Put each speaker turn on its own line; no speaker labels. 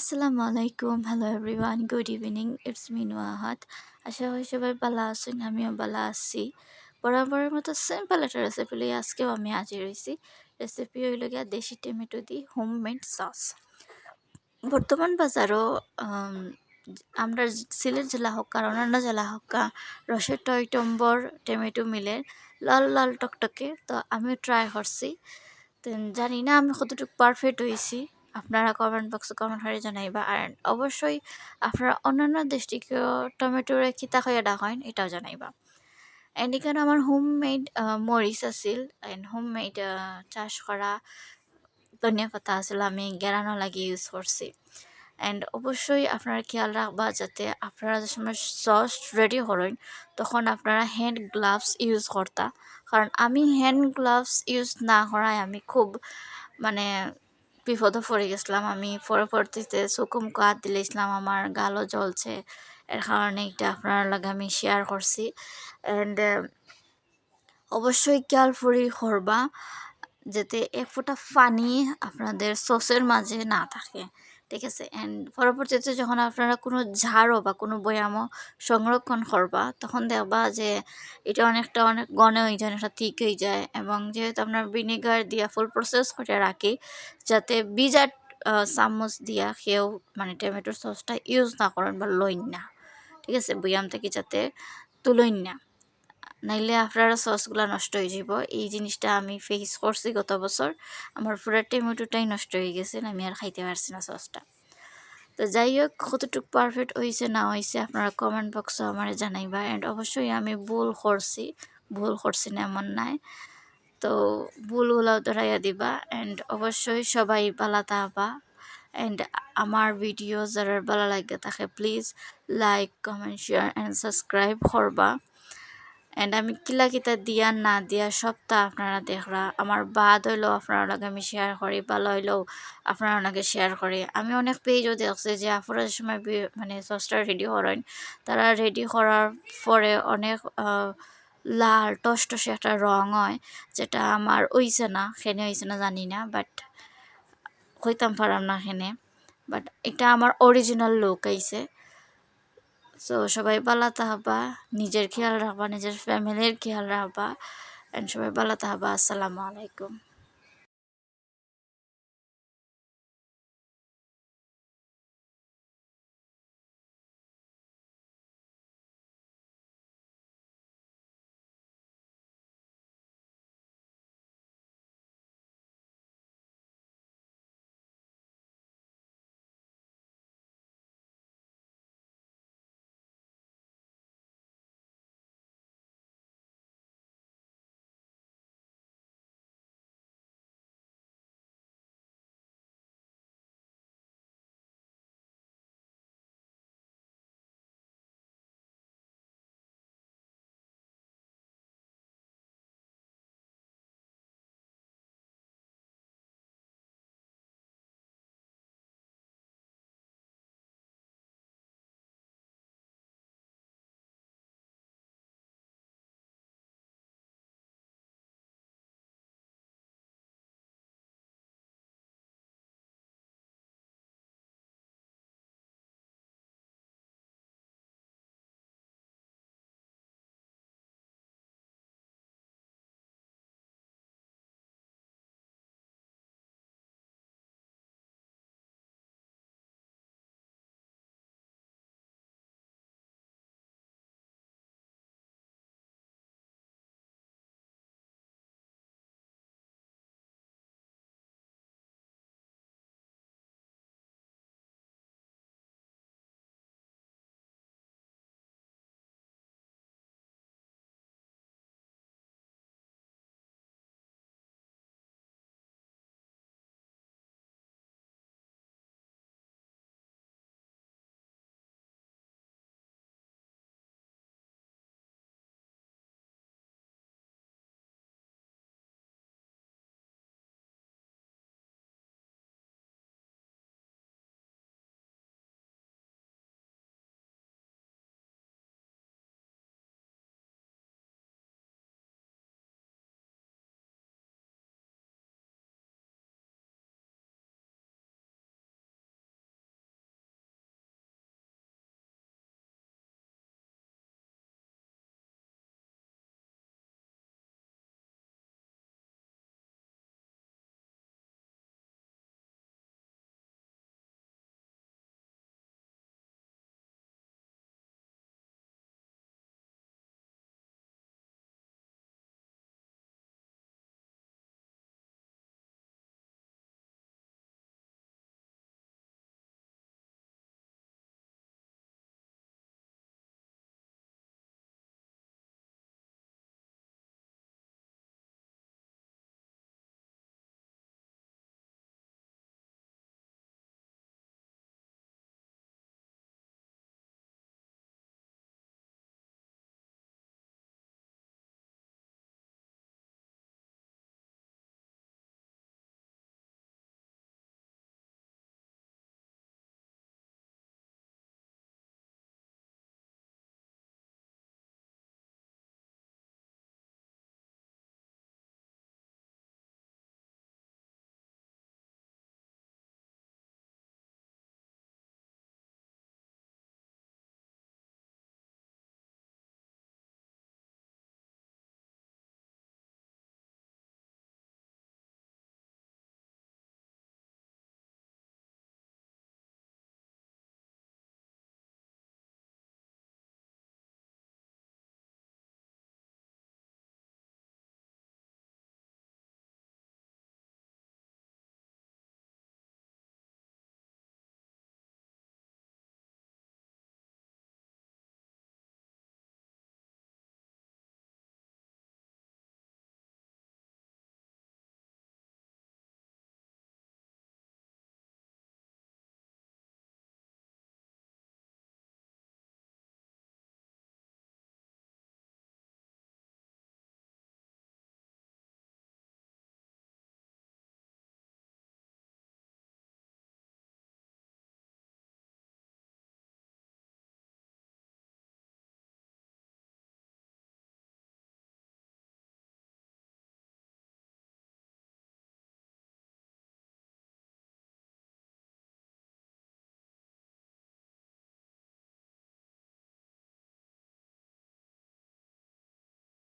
আসসালামু আলাইকুম। Hello everyone good evening it's Minu Ahad আশা করি সবাই ভালো আছেন, আমিও ভালো আছি। বরাবরের মতো সিম্পল একটা রেসিপি লিয়ে আজকেও আমি হাজির হয়েছি। রেসিপি হইল গিয়া দেশি টমেটো দি হোমমেড সস বর্তমান বাজারও আমরা সিলেট জেলা হোক আর অন্যান্য জেলা হোক রসের টয় টম্বর টমেটো মিলে লাল লাল টকটকে, তো আমিও ট্রাই করছি। জানি না আমি কতটুকু পারফেক্ট হয়েছি। আপনারা কমেন্ট বক্সে কমেন্ট করে জানাইবা। আর অবশ্যই আপনারা অন্যান্য দেশটিকেও টমেটোরে খিতা খাইয়া ডাকেন এটাও জানাইবা। এন্ড এখানে আমার হোমমেড মরিচ আছিল। এন্ড হোমমেড চাষ করা ধনিয়া পাতা আছিল, আমি গেরানো লাগিয়ে ইউজ করছি। অ্যান্ড অবশ্যই আপনারা খেয়াল রাখবা যাতে আপনারা যে সময় সস রেডি করেন, তখন আপনারা হ্যান্ড গ্লাভস ইউজ করতা। কারণ আমি হ্যান্ড গ্লাভস ইউজ না করায় আমি খুব মানে বিপদে পড়ে গেছিলাম আমি। পরবর্তীতে চোখম কাত দিলেছিলাম, আমার গালও জ্বলছে। এর কারণে এটা আপনার লাগে আমি শেয়ার করছি। অ্যান্ড অবশ্যই কেয়ারফুলি করবা, যাতে এক পানি আপনাদের সসের মাঝে না থাকে। ঠিক আছে অ্যান্ড পরবর্তীতে যখন আপনারা কোনো ঝাড়ও বা কোনো বয়ামও সংরক্ষণ করবা, তখন দেখবা যে এটা অনেকটা অনেক গনে হয়ে যায়, অনেকটা ঠিক হয়ে যায় এবং যেহেতু আপনার ভিনেগার দিয়া ফুল প্রসেস করে রাখি, যাতে বিজাট চামচ দিয়া সেও মানে টমেটোর সসটা ইউজ না করেন বা লইন না। ঠিক আছে? বয়াম থেকে যাতে তুলইন না। নাইলে আপনারা সসগুলো নষ্ট হয়ে যাব এই জিনিসটা আমি ফেস করছি গত বছর। আমার পুরো টমেটোটাই নষ্ট হয়ে গেছে, আমি আর খাইতে পারছি না সসটা। তো যাই হোক, কতটুকু পারফেক্ট হয়েছে না হয়েছে আপনারা কমেন্ট বক্সে আমার জানাইবা। অ্যান্ড অবশ্যই আমি ভুল করছি ভুল করছি না এমন নাই। তো ভুলগুলো ধরাইয়া দিবা। অ্যান্ড অবশ্যই সবাই ভালো থাকবা। অ্যান্ড আমার ভিডিও যারা ভালো লাগে, তাকে please like comment share and subscribe করবা। এন্ড আমি কিলা কিতা দিয়া, না দিয়া সবটা আপনারা দেখরা আমার বাদ হইলেও আপনার লগে আমি শেয়ার করি ভালো হইলেও আপনার লগে শেয়ার করি। আমি অনেক পেজও দেখছি যে আপনারা সময় মানে সসটা রেডি করেন তারা রেডি করার পরে অনেক লাল, টসটসে একটা রং হয়, যেটা আমার ওইছে না খেনে হয়েছে না জানি না বাট হইতাম পারাম না খেনে বাট এটা আমার অরিজিনাল লুক আইছে। সো সবাই ভালো থাকবা, নিজের খেয়াল রাখবা, নিজের ফ্যামিলির খেয়াল রাখবা অ্যান্ড সবাই ভালো থাকবা, আসসালামু আলাইকুম।